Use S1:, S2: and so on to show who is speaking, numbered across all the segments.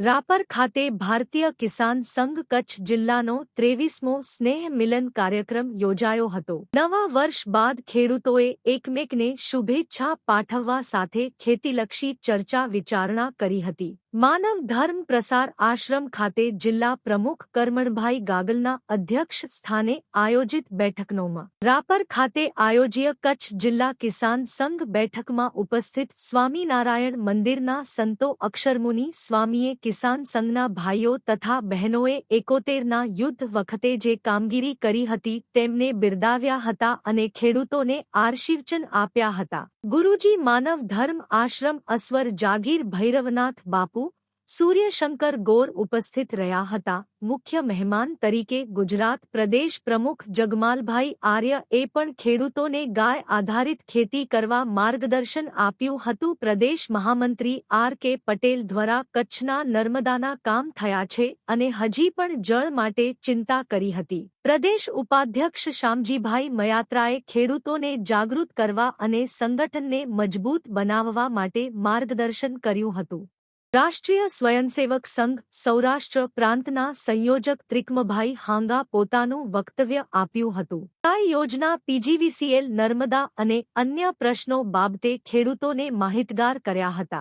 S1: રાપર ખાતે ભારતીય કિસાન સંઘ કચ્છ જિલ્લાનો ત્રેવીસમો સ્નેહ મિલન કાર્યક્રમ યોજાયો હતો. નવા વર્ષ બાદ ખેડૂતોએ એકમેકને શુભેચ્છા પાઠવવા સાથે ખેતીલક્ષી ચર્ચા વિચારણા કરી હતી. માનવ ધર્મ પ્રસાર આશ્રમ ખાતે જિલ્લા પ્રમુખ કરમણભાઈ ગાગલના અધ્યક્ષ સ્થાને આયોજિત બેઠકનોમાં રાપર ખાતે આયોજ્ય કચ્છ જિલ્લા કિસાન સંઘ બેઠકમાં ઉપસ્થિત સ્વામિનારાયણ મંદિરના સંતો અક્ષરમુનિ સ્વામીએ કિસાન સંઘના ભાઈઓ તથા બહેનોએ એકોતેરના યુદ્ધ વખતે જે કામગીરી કરી હતી તેમને બિરદાવ્યા હતા અને ખેડૂતોને આશીર્વચન આપ્યા હતા. ગુરુજી માનવ ધર્મ આશ્રમ અસ્વર જાગીર ભૈરવનાથ બાપુ સૂર્યશંકર ગોર ઉપસ્થિત રહ્યા હતા. મુખ્ય મહેમાન તરીકે ગુજરાત પ્રદેશ પ્રમુખ જગમાલભાઈ આર્ય એ પણ ખેડૂતોને ગાય આધારિત ખેતી કરવા માર્ગદર્શન આપ્યું હતું. પ્રદેશ મહામંત્રી આર કે પટેલ દ્વારા કચ્છના નર્મદાના કામ થયા છે અને હજી પણ જળ માટે ચિંતા કરી હતી. પ્રદેશ ઉપાધ્યક્ષ શામજીભાઈ મયાત્રાએ ખેડૂતોને જાગૃત કરવા અને સંગઠનને મજબૂત બનાવવા માટે માર્ગદર્શન કર્યું હતું. રાષ્ટ્રીય સ્વયંસેવક સંઘ, સૌરાષ્ટ્ર પ્રાંતના સંયોજક ત્રિકમભાઈ હાંગા પોતાનું વક્તવ્ય આપ્યું હતું. આ યોજના પીજીવીસીએલ નર્મદા અને અન્ય પ્રશ્નો બાબતે ખેડૂતોને માહિતગાર કર્યા હતા.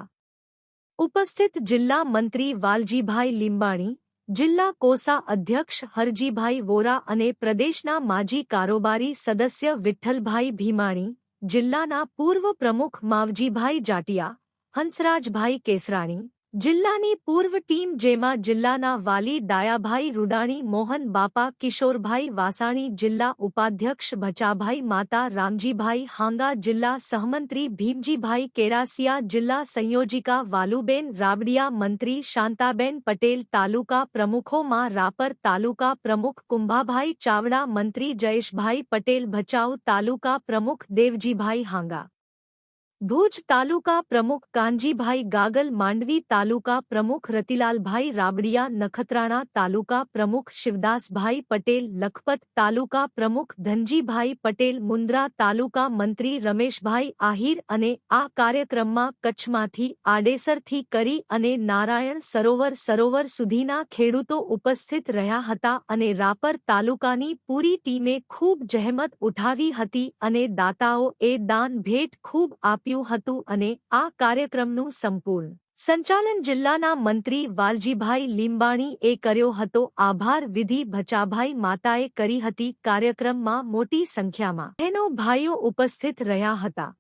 S1: ઉપસ્થિત જિલ્લા મંત્રી વાલજીભાઈ લીંબાણી, જિલ્લા કોસા અધ્યક્ષ હરજીભાઈ વોરા અને પ્રદેશના માજી કારોબારી સદસ્ય વિઠ્ઠલભાઈ ભીમાણી, જિલ્લાના પૂર્વ પ્રમુખ માવજીભાઈ જાટિયા, હંસરાજભાઈ કેસરાણી જિલ્લાની પૂર્વ ટીમ જેમાં જિલ્લાના વાલી ડાયાભાઈ રૂડાણી, મોહન બાપા, કિશોરભાઈ વાસાણી, જિલ્લા ઉપાધ્યક્ષ ભચાભાઈ માતા, રામજીભાઈ હાંગા, જિલ્લા સહમંત્રી ભીમજીભાઈ કેરાસિયા, જિલ્લા સંયોજિકા વાલુબેન રાબડિયા, મંત્રી શાંતાબેન પટેલ, તાલુકા પ્રમુખોમાં રાપર તાલુકા પ્રમુખ કુંભાભાઈ ચાવડા, મંત્રી જયેશભાઈ પટેલ ભચાઉ તાલુકા પ્રમુખ દેવજીભાઈ હાંગા. ભુજ તાલુકા પ્રમુખ કાનજીભાઈ ગાગલ, માંડવી તાલુકા પ્રમુખ રતિલાલભાઈ રાબડિયા, નખત્રાણા તાલુકા પ્રમુખ શિવદાસભાઈ પટેલ, લખપત તાલુકા પ્રમુખ ધનજીભાઈ પટેલ, મુન્દ્રા તાલુકા મંત્રી રમેશભાઈ આહિર અને આ કાર્યક્રમમાં કચ્છમાંથી આડેસરથી કરી અને નારાયણ સરોવર સરોવર સુધીના ખેડૂતો ઉપસ્થિત રહ્યા હતા અને રાપર તાલુકાની પૂરી ટીમે ખૂબ જહેમત ઉઠાવી હતી અને દાતાઓ એ દાન ભેટ ખૂબ આપ્યું હતું અને આ કાર્યક્રમનું સંપૂર્ણ સંચાલન જિલ્લાના મંત્રી વાલજીભાઈ લીંબાણીએ કર્યો હતો. આભાર વિધિ ભચાભાઈ માતાએ કરી હતી. કાર્યક્રમમાં મોટી સંખ્યામાં બહેનો ભાઈઓ ઉપસ્થિત રહ્યા હતા.